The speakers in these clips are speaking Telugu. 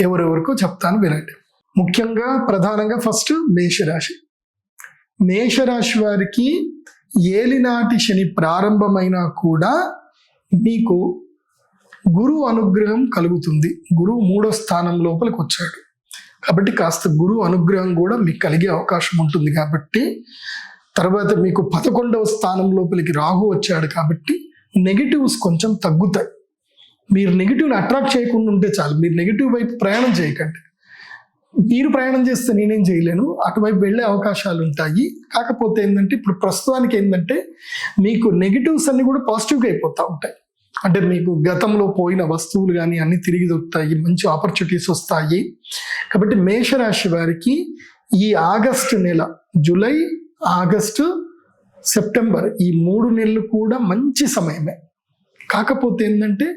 ఎవరెవరికో చెప్తాను వినండి. ముఖ్యంగా ప్రధానంగా ఫస్ట్ మేషరాశి. మేషరాశి వారికి ఏలినాటి శని ప్రారంభమైనా కూడా మీకు గురువు అనుగ్రహం కలుగుతుంది. గురువు మూడో స్థానం లోపలికి వచ్చాడు. కాబట్టి కాస్త గురువు అనుగ్రహం కూడా మీకు కలిగే అవకాశం ఉంటుంది కాబట్టి తర్వాత మీకు పదకొండవ స్థానం లోపలికి రాహు వచ్చాడు కాబట్టి నెగిటివ్స్ కొంచెం తగ్గుతాయి. మీరు నెగిటివ్ని అట్రాక్ట్ చేయకుండా ఉంటే చాలు. మీరు నెగిటివ్ వైపు ప్రయాణం చేయకండి. మీరు ప్రయాణం చేస్తే నేనేం చేయలేను. అటువైపు వెళ్ళే అవకాశాలు ఉంటాయి. కాకపోతే ఏంటంటే ఇప్పుడు ప్రస్తుతానికి ఏంటంటే మీకు నెగిటివ్స్ అన్ని కూడా పాజిటివ్గా అయిపోతూ ఉంటాయి. అంటే మీకు గతంలో పోయిన వస్తువులు కానీ అన్ని తిరిగి దొరుకుతాయి. మంచి ఆపర్చునిటీస్ వస్తాయి. కాబట్టి మేషరాశి వారికి ఈ ఆగస్టు నెల జూలై ఆగస్టు సెప్టెంబర్ ఈ మూడు నెలలు కూడా మంచి సమయమే. కాకపోతే ఏంటంటే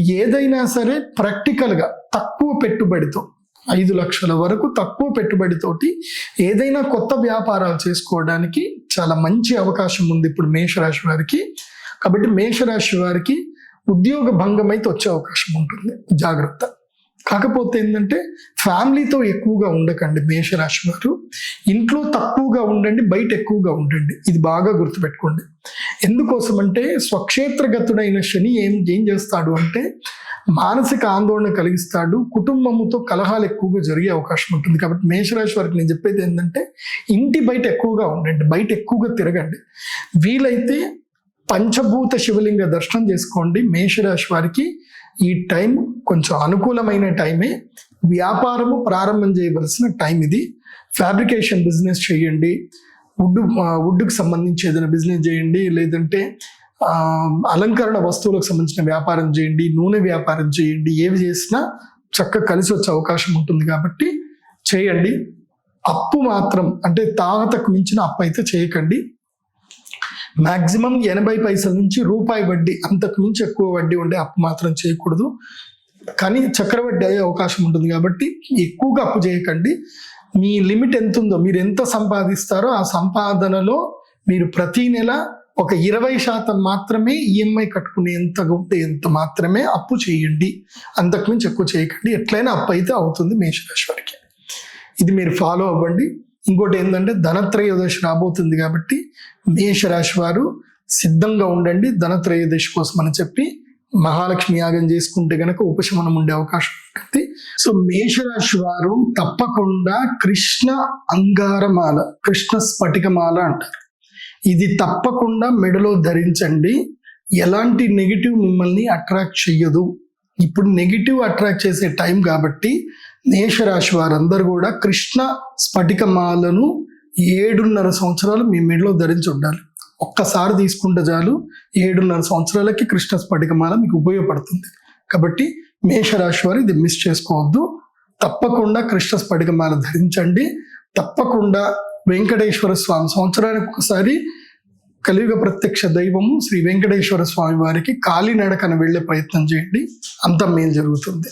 ఏదైనా సరే ప్రాక్టికల్గా తక్కువ పెట్టుబడితో ఐదు లక్షల వరకు తక్కువ పెట్టుబడితోటి ఏదైనా కొత్త వ్యాపారాలు చేసుకోవడానికి చాలా మంచి అవకాశం ఉంది ఇప్పుడు మేషరాశి వారికి. కాబట్టి మేషరాశి వారికి ఉద్యోగ భంగం అయితే వచ్చే అవకాశం ఉంటుంది. జాగ్రత్త. కాకపోతే ఏంటంటే ఫ్యామిలీతో ఎక్కువగా ఉండకండి మేషరాశి వారు. ఇంట్లో తక్కువగా ఉండండి బయట ఎక్కువగా ఉండండి. ఇది బాగా గుర్తుపెట్టుకోండి. ఎందుకోసం అంటే స్వక్షేత్రగతుడైన శని ఏం ఏం చేస్తాడు అంటే మానసిక ఆందోళన కలిగిస్తాడు కుటుంబముతో కలహాలు ఎక్కువగా జరిగే అవకాశం ఉంటుంది. కాబట్టి మేషరాశి వారికి నేను చెప్పేది ఏంటంటే ఇంటి బయట ఎక్కువగా ఉండండి బయట ఎక్కువగా తిరగండి. వీలైతే పంచభూత శివలింగ దర్శనం చేసుకోండి. మేషరాశి వారికి ఈ టైం కొంచెం అనుకూలమైన టైమే. వ్యాపారము ప్రారంభం చేయవలసిన టైం ఇది. ఫ్యాబ్రికేషన్ బిజినెస్ చేయండి. వుడ్ వుడ్కి సంబంధించి ఏదైనా బిజినెస్ చేయండి లేదంటే అలంకరణ వస్తువులకు సంబంధించిన వ్యాపారం చేయండి నూనె వ్యాపారం చేయండి ఏవి చేసినా చక్కగా కలిసి వచ్చే అవకాశం ఉంటుంది కాబట్టి చేయండి. అప్పు మాత్రం అంటే తాతకు మించిన అప్పు అయితే చేయకండి. మ్యాక్సిమం ఎనభై పైసల నుంచి రూపాయి వడ్డీ అంతకు మించి ఎక్కువ వడ్డీ ఉండే అప్పు మాత్రం చేయకూడదు. కానీ చక్రవడ్డీ అయ్యే అవకాశం ఉంటుంది కాబట్టి ఎక్కువగా అప్పు చేయకండి. మీ లిమిట్ ఎంత ఉందో మీరు ఎంత సంపాదిస్తారో ఆ సంపాదనలో మీరు ప్రతి నెల ఒక ఇరవై శాతం మాత్రమే ఈఎంఐ కట్టుకునేంత ఉంటే ఎంత మాత్రమే అప్పు చేయండి. అంతకుమించి ఎక్కువ చేయకండి. ఎట్లయినా అప్పు అయితే అవుతుంది మేషరాశివారికి ఇది మీరు ఫాలో అవ్వండి. ఇంకోటి ఏంటంటే ధనత్రయోదశి రాబోతుంది కాబట్టి మేషరాశి వారు సిద్ధంగా ఉండండి. ధనత్రయోదశి కోసం అని చెప్పి మహాలక్ష్మి యాగం చేసుకుంటే గనక ఉపశమనం ఉండే అవకాశం ఉంటుంది. సో మేషరాశి వారు తప్పకుండా కృష్ణ అంగారమాల కృష్ణ స్ఫటికమాల అంటారు. ఇది తప్పకుండా మెడలో ధరించండి. ఎలాంటి నెగిటివ్ మిమ్మల్ని అట్రాక్ట్ చెయ్యదు. ఇప్పుడు నెగిటివ్ అట్రాక్ట్ చేసే టైం కాబట్టి మేషరాశి వారందరూ కూడా కృష్ణ స్ఫటికమాలను ఏడున్నర సంవత్సరాలు మీ మెడలో ధరించి ఉండాలి. ఒక్కసారి తీసుకుంటే చాలు ఏడున్నర సంవత్సరాలకి కృష్ణ స్ఫటికమాల మీకు ఉపయోగపడుతుంది. కాబట్టి మేషరాశి వారు ఇది మిస్ చేసుకోవద్దు. తప్పకుండా కృష్ణ స్ఫటికమాల ధరించండి. తప్పకుండా వెంకటేశ్వర స్వామి సంవత్సరానికి ఒకసారి కలియుగ ప్రత్యక్ష దైవము శ్రీ వెంకటేశ్వర స్వామి వారికి కాలినడకన వెళ్ళే ప్రయత్నం చేయండి. అంత మేలు జరుగుతుంది.